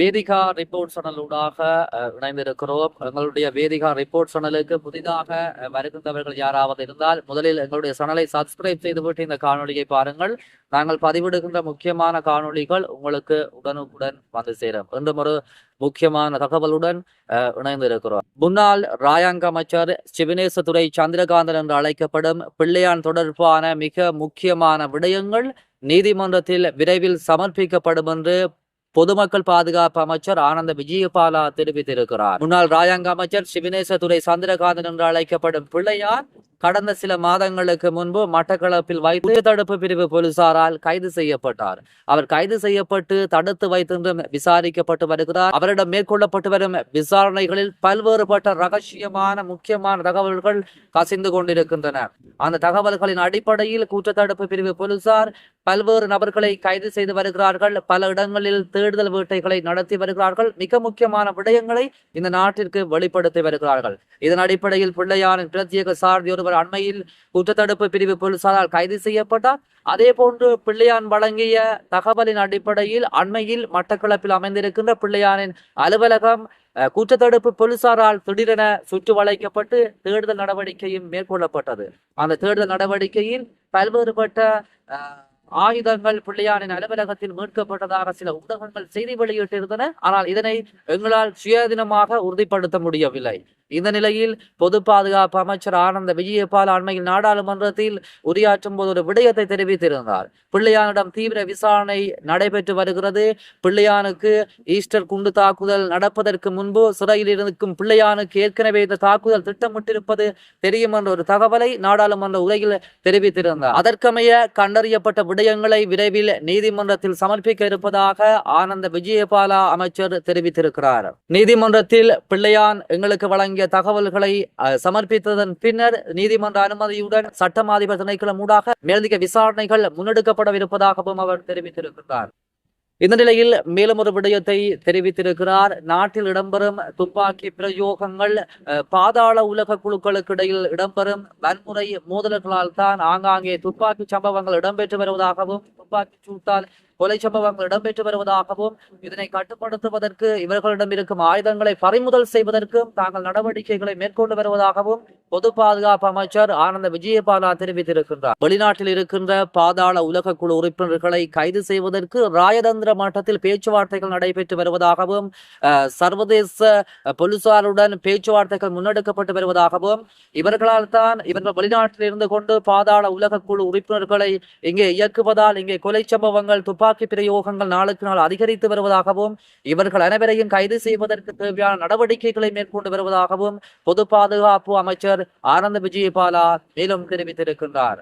Vedika report சேனலூடாக இணைந்திருக்கிறோம். எங்களுடைய Vedika report சேனலுக்கு புதிதாக வருகின்றவர்கள் யாராவது இருந்தால் முதலில் எங்களுடைய சேனலை சப்ஸ்கிரைப் செய்துவிட்டு இந்த காணொலியை பாருங்கள். நாங்கள் பதிவிடுகின்ற முக்கியமான காணொளிகள் உங்களுக்கு உடனுக்குடன் வந்து சேரும். என்றும் ஒரு முக்கியமான தகவலுடன் இணைந்திருக்கிறோம். முன்னாள் ராயாங்க அமைச்சர் சிவனேசதுரை சந்திரகாந்தன் என்று அழைக்கப்படும் பிள்ளையான் தொடர்பான மிக முக்கியமான விடயங்கள் நீதிமன்றத்தில் விரைவில் சமர்ப்பிக்கப்படும் என்று பொதுமக்கள் பாதுகாப்பு அமைச்சர் ஆனந்த விஜயபாலா தெரிவித்திருக்கிறார். முன்னாள் ராஜாங்க அமைச்சர் சிவனேசதுரை சந்திரகாந்தன் என்று அழைக்கப்படும் பிள்ளையார் கடந்த சில மாதங்களுக்கு முன்பு மட்டக்களப்பில் வைத்து தடுப்பு பிரிவு போலீசாரால் கைது செய்யப்பட்டார். அவர் கைது செய்யப்பட்டு தடுத்து வைத்திருந்தும் விசாரிக்கப்பட்டு வருகிறார். அவரிடம் மேற்கொள்ளப்பட்டு வரும் விசாரணைகளில் பல்வேறுபட்ட ரகசியமான முக்கியமான தகவல்கள் கசிந்து கொண்டிருக்கின்றன. அந்த தகவல்களின் அடிப்படையில் குற்றத்தடுப்பு பிரிவு போலீசார் பல்வேறு நபர்களை கைது செய்து வருகிறார்கள். பல இடங்களில் தேடுதல் வேட்டைகளை நடத்தி வருகிறார்கள். மிக முக்கியமான விடயங்களை இந்த நாட்டிற்கு வெளிப்படுத்தி வருகிறார்கள். இதன் அடிப்படையில் பிள்ளையாரின் பிரத்யேக சார்பு ஒருவர் அண்மையில் குற்றத்தடுப்பு பிரிவு போலீசாரால் கைது செய்யப்பட்டார். அதே போன்று பிள்ளையான் வழங்கிய தகவலின் அடிப்படையில் அண்மையில் மட்டக்களப்பில் அமைந்திருக்கின்ற பிள்ளையானின் அலுவலகம் குற்றத்தடுப்பு போலீசாரால் திடீரென சுற்றி வளைக்கப்பட்டு தேடுதல் நடவடிக்கையும் மேற்கொள்ளப்பட்டது. அந்த தேடுதல் நடவடிக்கையில் பல்வேறுபட்ட ஆயுதங்கள் பிள்ளையானின் அலுவலகத்தில் மீட்கப்பட்டதாக சில ஊடகங்கள் செய்தி வெளியிட்டிருந்தன. ஆனால் இதனை எங்களால் சுயாதீனமாக உறுதிப்படுத்த முடியவில்லை. இந்த நிலையில் பொது பாதுகாப்பு அமைச்சர் ஆனந்த விஜயபால் அண்மையில் நாடாளுமன்றத்தில் உரையாற்றும் போது ஒரு விடயத்தை தெரிவித்திருந்தார். பிள்ளையானிடம் தீவிர விசாரணை நடைபெற்று வருகிறது. பிள்ளையானுக்கு ஈஸ்டர் குண்டு தாக்குதல் நடப்பதற்கு முன்பு சிறையில் இருக்கும் பிள்ளையானுக்கு ஏற்கனவே இந்த தாக்குதல் திட்டமிட்டிருப்பது தெரியும் என்ற ஒரு தகவலை நாடாளுமன்ற உரையில் தெரிவித்திருந்தார். அதற்கமைய கண்டறியப்பட்ட விடயங்களை விரைவில் நீதிமன்றத்தில் சமர்ப்பிக்க இருப்பதாக ஆனந்த விஜயபாலா அமைச்சர் தெரிவித்திருக்கிறார். நீதிமன்றத்தில் பிள்ளையான் எங்களுக்கு வழங்கிய தகவல்களை சமர்ப்பித்ததன் பின்னர் நீதிமன்ற அனுமதியுடன் சட்டம் அதிபர் திணைக்களம் ஊடாக மேலதிக விசாரணைகள் முன்னெடுக்கப்படவிருப்பதாகவும் அவர் தெரிவித்திருக்கிறார். இந்த நிலையில் மேலும் ஒரு விடயத்தை தெரிவித்திருக்கிறார். நாட்டில் இடம்பெறும் துப்பாக்கி பிரயோகங்கள் பாதாள உலக குழுக்களுக்கு இடையில் இடம்பெறும் வன்முறை மோதல்களால் தான் ஆங்காங்கே துப்பாக்கி சம்பவங்கள் இடம்பெற்று வருவதாகவும் துப்பாக்கி சூட்டால் கொலை சம்பவங்கள் இடம்பெற்று வருவதாகவும் இதனை கட்டுப்படுத்துவதற்கு இவர்களிடம் இருக்கும் ஆயுதங்களை பறிமுதல் செய்வதற்கும் தாங்கள் நடவடிக்கைகளை மேற்கொண்டு வருவதாகவும் பொது பாதுகாப்பு அமைச்சர் ஆனந்த விஜயபாலா தெரிவித்திருக்கின்றார். வெளிநாட்டில் இருக்கின்ற பாதாள உலக குழு உறுப்பினர்களை கைது செய்வதற்கு ராயதந்திர மட்டத்தில் பேச்சுவார்த்தைகள் நடைபெற்று வருவதாகவும் சர்வதேச போலீசாருடன் பேச்சுவார்த்தைகள் முன்னெடுக்கப்பட்டு வருவதாகவும் இவர்களால் தான் இவர்கள் வெளிநாட்டில் இருந்து கொண்டு பாதாள உலக குழு உறுப்பினர்களை இங்கே இயக்குவதால் இங்கே கொலை சம்பவங்கள் துப்பாக்கி பிரயோகங்கள் நாளுக்கு நாள் அதிகரித்து வருவதாகவும் இவர்கள் அனைவரையும் கைது செய்வதற்கு தேவையான நடவடிக்கைகளை மேற்கொண்டு வருவதாகவும் பொது பாதுகாப்பு அமைச்சர் ஆனந்த் விஜயபாலா மேலும் தெரிவித்திருக்கின்றார்.